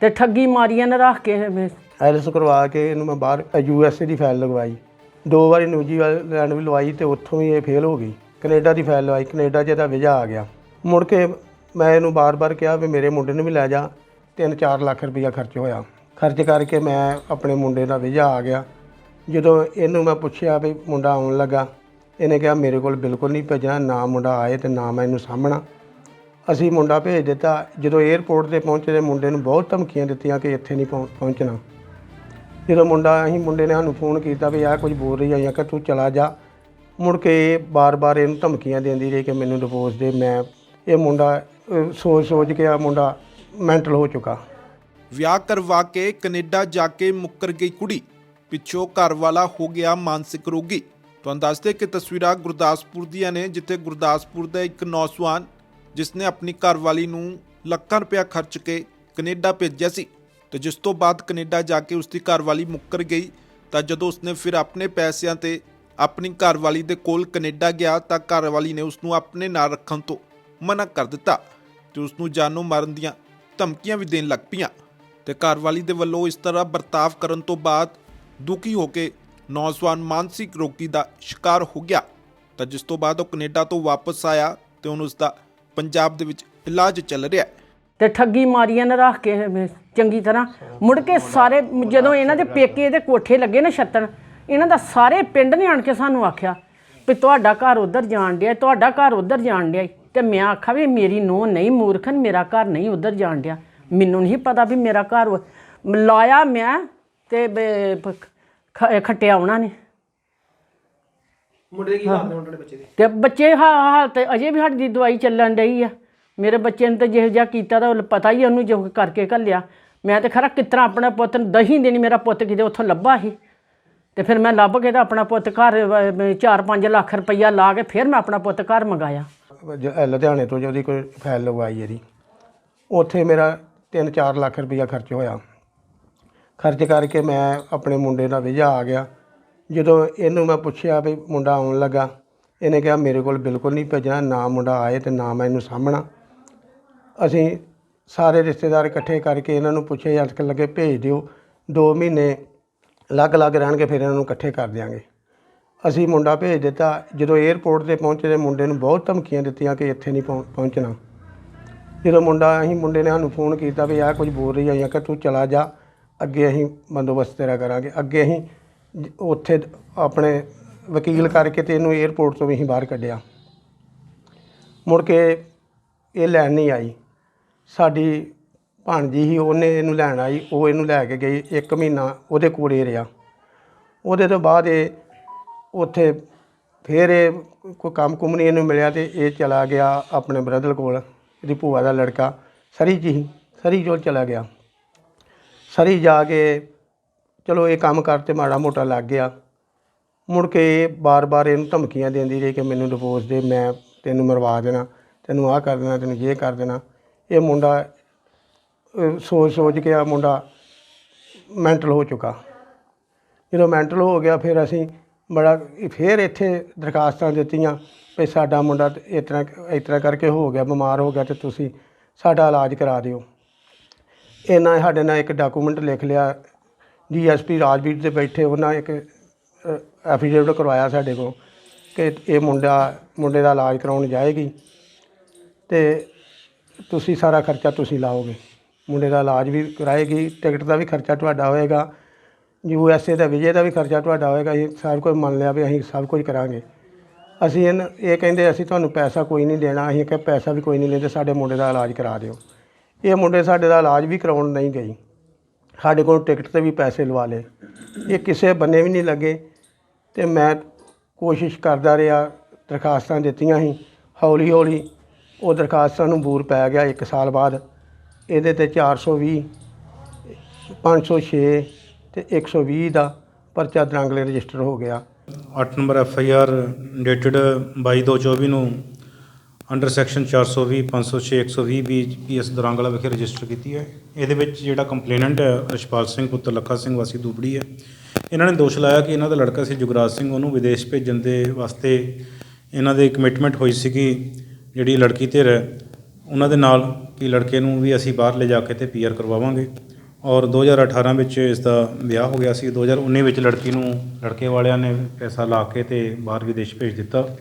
ਤੇ ਠੱਗੀ ਮਾਰੀਆਂ ਨੇ ਰੱਖ ਕੇ ਐਵੇਂ। ਐਲਸ ਕਰਵਾ ਕੇ ਇਹਨੂੰ ਮੈਂ ਬਾਹਰ ਯੂਐਸਏ ਦੀ ਫਾਈਲ ਲਗਵਾਈ। ਦੋ ਵਾਰੀ ਨਿਊਜ਼ੀਲੈਂਡ ਵੀ ਲਵਾਈ ਤੇ ਉੱਥੋਂ ਵੀ ਇਹ ਫੇਲ ਹੋ ਗਈ। ਕੈਨੇਡਾ ਦੀ ਫਾਈਲ ਲਵਾਈ, ਕੈਨੇਡਾ 'ਚ ਇਹਦਾ ਵੀਜ਼ਾ ਆ ਗਿਆ। ਮੁੜ ਕੇ ਮੈਂ ਇਹਨੂੰ ਬਾਰ-ਬਾਰ ਕਿਹਾ ਵੀ ਮੇਰੇ ਮੁੰਡੇ ਨੂੰ ਵੀ ਲੈ ਜਾ 3-4 ਲੱਖ ਰੁਪਈਆ ਖਰਚ ਹੋਇਆ। ਖਰਚ ਕਰਕੇ ਮੈਂ ਆਪਣੇ ਮੁੰਡੇ ਦਾ ਵੀਜ਼ਾ ਆ ਗਿਆ। ਜਦੋਂ ਇਹਨੂੰ ਮੈਂ ਪੁੱਛਿਆ ਵੀ ਮੁੰਡਾ ਆਉਣ ਲੱਗਾ, ਇਹਨੇ ਕਿਹਾ ਮੇਰੇ ਕੋਲ ਬਿਲਕੁਲ ਨਹੀਂ ਭੇਜਣਾ, ਨਾ ਮੁੰਡਾ ਆਏ ਤੇ ਨਾ ਮੈਂ ਇਹਨੂੰ ਸਾਂਭਣਾ। ਅਸੀਂ ਮੁੰਡਾ ਭੇਜ ਦਿੱਤਾ। ਜਦੋਂ 에ਅਰਪੋਰਟ ਤੇ ਪਹੁੰਚੇ ਤੇ ਮੁੰਡੇ ਨੂੰ ਬਹੁਤ ਧਮਕੀਆਂ ਦਿੱਤੀਆਂ ਕਿ ਇੱਥੇ ਨਹੀਂ ਪਹੁੰ- ਪਹੁੰਚਣਾ। ਜਦੋਂ ਮੁੰਡਾ ਅਸੀਂ ਮੁੰਡੇ ਨੇ ਸਾਨੂੰ ਫੋਨ ਕੀਤਾ ਵੀ ਆਹ ਕੁਝ ਬੋਲ ਰਹੀ ਆ ਕਿ ਤੂੰ ਚਲਾ ਜਾ। ਮੁੜ ਕੇ ਇਹ ਬਾਰ-ਬਾਰ ਇਹਨੂੰ ਧਮਕੀਆਂ ਦਿੰਦੀ ਰਹੀ ਕਿ ਮੈਨੂੰ ਡਿਵੋਰਸ ਦੇ ਮੈਂ ਇਹ ਮੁੰਡਾ ਅਹ, ਸੋਚ ਸੋਚ ਕੇ ਆ ਮੁੰਡਾ ਮੈਂਟਲ ਹੋ ਚੁੱਕਾ। ਵਿਆਹ ਕਰਵਾ ਕੇ ਕੈਨੇਡਾ ਜਾ ਕੇ ਮੁੱਕਰ ਗਈ ਕੁੜੀ। ਪਿੱਛੋਂ ਘਰ ਵਾਲਾ ਹੋ ਗਿਆ ਮਾਨਸਿਕ ਰੋਗੀ। ਤੁਹਾਨੂੰ ਦੱਸਦੇ ਕਿ ਤਸਵੀਰਾਂ ਗੁਰਦਾਸਪੁਰ ਦੀਆਂ ਨੇ ਜਿੱਥੇ ਗੁਰਦਾਸਪੁਰ ਦਾ ਇੱਕ ਨੌਜਵਾਨ ਜਿਸ ਨੇ ਆਪਣੀ ਘਰਵਾਲੀ ਨੂੰ ਲੱਖਾਂ ਰੁਪਇਆ ਖਰਚ ਕੇ ਕੈਨੇਡਾ ਭੇਜਿਆ ਸੀ ਤੇ ਜਿਸ ਤੋਂ ਬਾਅਦ ਕੈਨੇਡਾ ਜਾ ਕੇ ਉਸ ਦੀ ਘਰਵਾਲੀ ਮੁੱਕਰ ਗਈ, ਤਾਂ ਜਦੋਂ ਉਸਨੇ ਫਿਰ ਆਪਣੇ ਪੈਸਿਆਂ ਤੇ ਆਪਣੀ ਘਰਵਾਲੀ ਦੇ ਕੋਲ ਕੈਨੇਡਾ ਗਿਆ, ਤਾਂ ਘਰਵਾਲੀ ਨੇ ਉਸ ਨੂੰ ਆਪਣੇ ਨਾਲ ਰੱਖਣ ਤੋਂ ਮਨਾ ਕਰ ਦਿੱਤਾ ਤੇ ਉਸ ਨੂੰ ਜਾਨੋਂ ਮਾਰਨ ਦੀਆਂ ਧਮਕੀਆਂ ਵੀ ਦੇਣ ਲੱਗ ਪਈਆਂ ਤੇ ਘਰਵਾਲੀ ਦੇ ਵੱਲੋਂ ਇਸ ਤਰ੍ਹਾਂ ਬਰਤਾਵ ਕਰਨ ਤੋਂ ਬਾਅਦ ਦੁਖੀ ਹੋ ਕੇ ਨੌਜਵਾਨ ਮਾਨਸਿਕ ਰੋਗੀ ਦਾ ਸ਼ਿਕਾਰ ਹੋ ਗਿਆ। ਤਾਂ ਜਿਸ ਤੋਂ ਬਾਅਦ ਉਹ ਕੈਨੇਡਾ ਤੋਂ ਵਾਪਸ ਆਇਆ ਤੇ ਉਹਨੂੰ ਉਸ ਦਾ ਪੰਜਾਬ ਦੇ ਵਿੱਚ ਇਲਾਜ ਚੱਲ ਰਿਹਾ ਹੈ। ਤੇ ਠੱਗੀ ਮਾਰੀਆਂ ਨੇ ਰੱਖ ਕੇ ਚੰਗੀ ਤਰ੍ਹਾਂ। ਮੁੜ ਕੇ ਸਾਰੇ ਜਦੋਂ ਇਹਨਾਂ ਦੇ ਪੇਕੇ ਦੇ ਕੋਠੇ ਲੱਗੇ ਨਾ ਛੱਤਣ ਇਹਨਾਂ ਦਾ ਸਾਰੇ ਪਿੰਡ ਨੇ ਆਣ ਕੇ ਸਾਨੂੰ ਆਖਿਆ ਵੀ ਤੁਹਾਡਾ ਘਰ ਉਧਰ ਜਾਣ ਡਿਆ ਤੁਹਾਡਾ ਘਰ ਉਧਰ ਜਾਣ ਡਿਆ ਈ। ਤੇ ਮੈਂ ਆਖਿਆ ਵੀ ਮੇਰੀ ਨੂੰਹ ਨਹੀਂ ਮੂਰਖਨ ਮੇਰਾ ਘਰ ਨਹੀਂ ਉਧਰ ਜਾਣ ਡਿਆ। ਮੈਨੂੰ ਨਹੀਂ ਪਤਾ ਵੀ ਮੇਰਾ ਘਰ ਲਾਇਆ ਮੈਂ ਤੇ ਬ- ਖੱਟਿਆ ਉਹਨਾਂ ਨੇ। ਮੁੰਡੇ ਦੇ ਕੀ ਹਾਲ ਨੇ ਹੁਣ ਤੁਹਾਡੇ ਬੱਚੇ ਦੇ? ਤੇ ਬੱਚੇ ਹਾ- ਹਾਲ ਤੇ ਅਜੇ ਵੀ ਸਾਡੀ ਦਵਾਈ ਚੱਲਣ ਡਈ ਆ। ਮੇਰੇ ਬੱਚੇ ਨੇ ਤਾਂ ਜਿਹੋ ਜਿਹਾ ਕੀਤਾ ਤਾਂ ਉਹ ਪਤਾ ਹੀ ਆ ਉਹਨੂੰ ਜੋ ਕਰਕੇ ਘੱਲਿਆ। ਮੈਂ ਤੇ ਖਰਾ ਕਿਤਨਾ ਆਪਣੇ ਪੁੱਤ ਨੂੰ ਦਹੀਂ ਦੇਣੀ ਮੇਰਾ ਪੁੱਤ ਕਿਤੇ ਉੱਥੋਂ ਲੱਭਾ ਸੀ। ਤੇ ਫਿਰ ਮੈਂ ਲੱਭ ਕੇ ਤਾਂ ਆਪਣਾ ਪੁੱਤ ਘਰ 4-5 ਲੱਖ ਰੁਪਈਆ ਲਾ ਕੇ ਫਿਰ ਮੈਂ ਆਪਣਾ ਪੁੱਤ ਘਰ ਮੰਗਾਇਆ। ਜ- ਲੁਧਿਆਣੇ ਤੋਂ ਜਿਹਦੀ ਕੋਈ ਫਾਈਲ ਲਗਵਾਈ ਇਹਦੀ ਉੱਥੇ ਮੇਰਾ 3-4 ਲੱਖ ਰੁਪਈਆ ਖਰਚ ਹੋਇਆ। ਖਰਚ ਕਰਕੇ ਮੈਂ ਆਪਣੇ ਮੁੰਡੇ ਦਾ ਵੀਜ਼ਾ ਆ ਗਿਆ। ਜਦੋਂ ਇਹਨੂੰ ਮੈਂ ਪੁੱਛਿਆ ਵੀ ਮੁੰਡਾ ਆਉਣ ਲੱਗਾ, ਇਹਨੇ ਕਿਹਾ, ਮੇਰੇ ਕੋਲ ਬਿਲਕੁਲ ਨਹੀਂ ਭੇਜਣਾ, ਨਾ ਮੁੰਡਾ ਆਏ ਅਤੇ ਨਾ ਮੈਂ ਇਹਨੂੰ ਸਾਂਭਣਾ। ਅਸੀਂ ਸਾਰੇ ਰਿਸ਼ਤੇਦਾਰ ਇਕੱਠੇ ਕਰਕੇ ਇਹਨਾਂ ਨੂੰ ਪੁੱਛਿਆ ਅੱਜ ਕੱਲ੍ਹ ਲੱਗੇ ਭੇਜ ਦਿਓ 2 ਮਹੀਨੇ ਅਲੱਗ-ਅਲੱਗ ਰਹਿਣਗੇ, ਫਿਰ ਇਹਨਾਂ ਨੂੰ ਇਕੱਠੇ ਕਰ ਦਿਆਂਗੇ। ਅਸੀਂ ਮੁੰਡਾ ਭੇਜ ਦਿੱਤਾ। ਜਦੋਂ 에ਅਰਪੋਰਟ ਤੇ ਪਹੁੰਚੇ ਤੇ ਮੁੰਡੇ ਨੂੰ ਬਹੁਤ ਧਮਕੀਆਂ ਦਿੱਤੀਆਂ ਕਿ ਇੱਥੇ ਨਹੀਂ ਪਹੁੰ- ਪਹੁੰਚਣਾ। ਜਦੋਂ ਮੁੰਡਾ, ਅਸੀਂ ਮੁੰਡੇ ਨੇ ਸਾਨੂੰ ਫੋਨ ਕੀਤਾ ਵੀ ਆਹ ਕੁਝ ਬੋਲ ਰਹੀ ਆ ਜਾਂ ਕਿ ਤੂੰ ਚਲਾ ਜਾ, ਅੱਗੇ ਅਸੀਂ ਬੰਦੋਬਸਤ ਤੇਰਾ ਕਰਾਂਗੇ। ਅੱਗੇ ਅਸੀਂ ਉੱਥੇ ਆਪਣੇ ਵਕੀਲ ਕਰਕੇ ਤੇ ਇਹਨੂੰ 에ਅਰਪੋਰਟ ਤੋਂ ਵੀ ਅਸੀਂ ਬਾਹਰ ਕੱਢਿਆ। ਮੁੜ ਕੇ ਇਹ ਲੈਣ ਨਹੀਂ ਆਈ। ਸਾਡੀ ਭਾਣਜੀ ਹੀ ਉਹਨੇ ਇਹਨੂੰ ਲੈਣ ਆਈ, ਉਹ ਇਹਨੂੰ ਲੈ ਕੇ ਗਈ, ਇੱਕ ਮਹੀਨਾ ਉਹਦੇ ਕੋਲ ਹੀ ਰਿਹਾ। ਉਹਦੇ ਤੋਂ ਬਾਅਦ ਇਹ ਉੱਥੇ ਫਿਰ ਇਹ ਕੋਈ ਕੰਮ ਕੁਮ ਨਹੀਂ ਇਹਨੂੰ ਮਿਲਿਆ ਤੇ ਇਹ ਚਲਾ ਗਿਆ ਆਪਣੇ ਬ੍ਰਦਰ ਕੋਲ, ਇਹਦੀ ਭੂਆ ਦਾ ਲੜਕਾ, ਸਰੀ ਜੀ, ਸਰੀ ਕੋਲ ਚਲਾ ਗਿਆ। ਸਰੀ ਜਾ ਕੇ ਚਲੋ ਇਹ ਕੰਮ ਕਰ ਤੇ ਮਾੜਾ ਮੋਟਾ ਲੱਗ ਗਿਆ। ਮੁੜ ਕੇ ਇਹ ਬਾਰ-ਬਾਰ ਇਹਨੂੰ ਧਮਕੀਆਂ ਦਿੰਦੀ ਰਹੀ ਕਿ ਮੈਨੂੰ ਡਿਵੋਰਸ ਦੇ, ਮੈਂ ਤੈਨੂੰ ਮਰਵਾ ਦੇਣਾ, ਤੈਨੂੰ ਆਹ ਕਰ ਦੇਣਾ, ਤੈਨੂੰ ਇਹ ਕਰ ਦੇਣਾ। ਇਹ ਮੁੰਡਾ ਸੋਚ ਸੋਚ ਕੇ ਆ ਮੁੰਡਾ ਮੈਂਟਲ ਹੋ ਚੁੱਕਾ। ਜਦੋਂ ਮੈਂਟਲ ਹੋ ਗਿਆ, ਫਿਰ ਅਸੀਂ ਬੜਾ, ਫਿਰ ਇੱਥੇ ਦਰਖਾਸਤਾਂ ਦਿੱਤੀਆਂ ਵੀ ਸਾਡਾ ਮੁੰਡਾ ਇਸ ਤਰ੍ਹਾਂ ਇਸ ਤਰ੍ਹਾਂ ਕਰਕੇ ਹੋ ਗਿਆ, ਬਿਮਾਰ ਹੋ ਗਿਆ ਤੇ ਤੁਸੀਂ ਸਾਡਾ ਇਲਾਜ ਕਰਾ ਦਿਓ। ਇਹਨਾਂ ਸਾਡੇ ਨਾਲ ਇੱਕ ਡਾਕੂਮੈਂਟ ਲਿਖ ਲਿਆ ਡੀਐਸਪੀ ਰਾਜਵੀਰ ਦੇ ਬੈਠੇ, ਉਹਨਾਂ ਇੱਕ ਐਫੀਡੇਵਿਟ ਕਰਵਾਇਆ ਸਾਡੇ ਕੋਲ ਕਿ ਇਹ ਮੁੰਡਾ, ਮੁੰਡੇ ਦਾ ਇਲਾਜ ਕਰਾਉਣ ਜਾਏਗੀ ਤੇ ਤੁਸੀਂ ਸਾਰਾ ਖਰਚਾ ਤੁਸੀਂ ਲਾਓਗੇ। ਮੁੰਡੇ ਦਾ ਇਲਾਜ ਵੀ ਕਰਾਏਗੀ, ਟਿਕਟ ਦਾ ਵੀ ਖਰਚਾ ਤੁਹਾਡਾ ਹੋਏਗਾ, ਯੂ ਐਸ ਏ ਦਾ ਵਿਜੇ ਦਾ ਵੀ ਖਰਚਾ ਤੁਹਾਡਾ ਹੋਏਗਾ, ਇਹ ਸਭ ਕੁਝ ਮੰਨ ਲਿਆ ਵੀ ਅਸੀਂ ਸਭ ਕੁਝ ਕਰਾਂਗੇ। ਅਸੀਂ ਇਹਨ, ਇਹ ਕਹਿੰਦੇ ਅਸੀਂ ਤੁਹਾਨੂੰ ਪੈਸਾ ਕੋਈ ਨਹੀਂ ਦੇਣਾ, ਅਸੀਂ ਕਿ ਪੈਸਾ ਵੀ ਕੋਈ ਨਹੀਂ ਲੈਂਦੇ, ਸਾਡੇ ਮੁੰਡੇ ਦਾ ਇਲਾਜ ਕਰਾ ਦਿਓ। ਇਹ ਮੁੰਡੇ ਸਾਡੇ ਦਾ ਇਲਾਜ ਵੀ ਕਰਾਉਣ ਨਹੀਂ ਗਈ ਸਾਡੇ ਕੋਲ ਟਿਕਟ ਤੇ ਵੀ ਪੈਸੇ ਲਵਾ ਲਏ। ਇਹ ਕਿਸੇ ਬੰਨੇ ਵੀ ਨਹੀਂ ਲੱਗੇ ਤੇ ਮੈਂ ਕੋਸ਼ਿਸ਼ ਕਰਦਾ ਰਿਹਾ, ਦਰਖਾਸਤਾਂ ਦਿੱਤੀਆਂ ਸੀ, ਹੌਲੀ ਹੌਲੀ ਉਹ ਦਰਖਾਸਤਾਂ ਨੂੰ ਬੂਰ ਪੈ ਗਿਆ 1 ਸਾਲ ਬਾਅਦ। ਇਹਦੇ ਤੇ 420 506 ਤੇ 120 ਦਾ ਪਰਚਾ ਦਰੰਗਲੇ ਰਜਿਸਟਰ ਹੋ ਗਿਆ। 8 number F I R dated 22/2/24 ਨੂੰ under section 420 506 120 V P S Darangla ਵਿਖੇ ਰਜਿਸਟਰ ਕੀਤੀ ਹੈ। ਇਹਦੇ ਵਿੱਚ ਜਿਹੜਾ ਕੰਪਲੇਨੈਂਟ ਹੈ ਰਸ਼ਪਾਲ ਸਿੰਘ, ਪੁੱਤਰ ਲੱਖਾ ਸਿੰਘ, ਵਾਸੀ ਦੂਬੜੀ ਹੈ। ਇਹਨਾਂ ਨੇ ਦੋਸ਼ ਲਾਇਆ ਕਿ ਇਹਨਾਂ ਦਾ ਲੜਕਾ ਸੀ ਜੁਗਰਾਜ ਸਿੰਘ, ਉਹਨੂੰ ਵਿਦੇਸ਼ ਭੇਜਣ ਦੇ ਵਾਸਤੇ ਇਹਨਾਂ ਦੇ ਕਮਿਟਮੈਂਟ ਹੋਈ ਸੀਗੀ, ਜਿਹੜੀ ਲੜਕੀ ਧਿਰ ਹੈ। ਉਹਨਾਂ ਦੇ ਨਾਲ ਕਿ ਲੜਕੇ ਨੂੰ ਵੀ ਅਸੀਂ ਬਾਹਰ ਲੈ ਜਾ ਕੇ ਤੇ ਪੀਆਰ ਕਰਵਾਵਾਂਗੇ। ਔਰ 2018 ਵਿੱਚ ਇਸ ਦਾ ਵਿਆਹ ਹੋ ਗਿਆ ਸੀ। 2019 ਵਿੱਚ ਲੜਕੀ ਨੂੰ, ਲੜਕੇ ਵਾਲਿਆਂ ਨੇ ਪੈਸਾ ਲਾ ਕੇ ਤੇ ਬਾਹਰ ਵਿਦੇਸ਼ ਭੇਜ ਦਿੱਤਾ।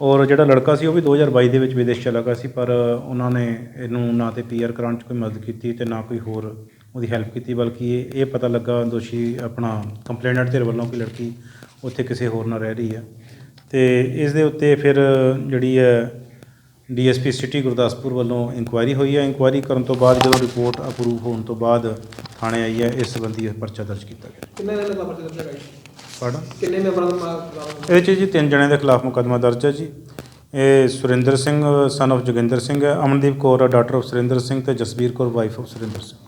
ਔਰ ਜਿਹੜਾ ਲੜਕਾ ਸੀ, ਉਹ ਵੀ 2022 ਦੇ ਵਿੱਚ ਵਿਦੇਸ਼ ਚਲਾ ਗਿਆ ਸੀ, ਪਰ ਉਹਨਾਂ ਨੇ ਇਹਨੂੰ ਨਾ ਤੇ ਪੀਆਰ ਕਰਾਉਣ 'ਚ ਕੋਈ ਮਦਦ ਕੀਤੀ ਤੇ ਨਾ ਕੋਈ ਹੋਰ ਉਹਦੀ ਹੈਲਪ ਕੀਤੀ, ਬਲਕਿ ਇਹ ਇਹ ਪਤਾ ਲੱਗਾ ਦੋਸ਼ੀ ਆਪਣਾ ਕੰਪਲੇਨੈਂਟ ਧਿਰ ਵੱਲੋਂ ਕਿ ਲੜਕੀ ਉੱਥੇ ਕਿਸੇ ਹੋਰ ਨਾਲ ਰਹਿ ਰਹੀ ਹੈ। ਤੇ ਇਸ ਦੇ ਉੱਤੇ ਫਿਰ ਜਿਹੜੀ ਹੈ ਡੀਐਸਪੀ ਸਿਟੀ ਗੁਰਦਾਸਪੁਰ ਵੱਲੋਂ ਇਨਕੁਆਇਰੀ ਹੋਈ ਹੈ। ਇਨਕੁਆਇਰੀ ਕਰਨ ਤੋਂ ਬਾਅਦ ਜਦੋਂ ਰਿਪੋਰਟ ਅਪਰੂਵ ਹੋਣ ਤੋਂ ਬਾਅਦ ਥਾਣੇ ਆਈ ਹੈ ਇਸ ਸੰਬੰਧੀ ਪਰਚਾ ਦਰਜ ਕੀਤਾ ਗਿਆ। ਕਿੰਨੇ ਦਿਨ ਦਾ ਪਰਚਾ ਦਰਜ ਹੈਗਾ ਜੀ? ਪardon ਕਿੰਨੇ ਮੈਂਬਰਾਂ ਦਾ ਮਾਮਲਾ ਇਹ 'ਚ ਜੀ ਤਿੰਨ ਜਣਿਆਂ ਦੇ ਖਿਲਾਫ ਮੁਕੱਦਮਾ ਦਰਜ ਹੈ ਜੀ। ਇਹ ਸੁਰਿੰਦਰ ਸਿੰਘ ਸਨ of ਜੋਗਿੰਦਰ ਸਿੰਘ ਹੈ ਅਮਨਦੀਪ ਕੌਰ ਡਾਟਰ ਆਫ ਸੁਰਿੰਦਰ ਸਿੰਘ ਤੇ Jasbir Kaur wife of Surinder Singh.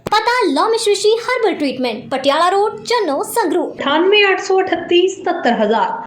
Lomish Rishi herbal treatment Patiala road Channo Sangrur. 9883 77000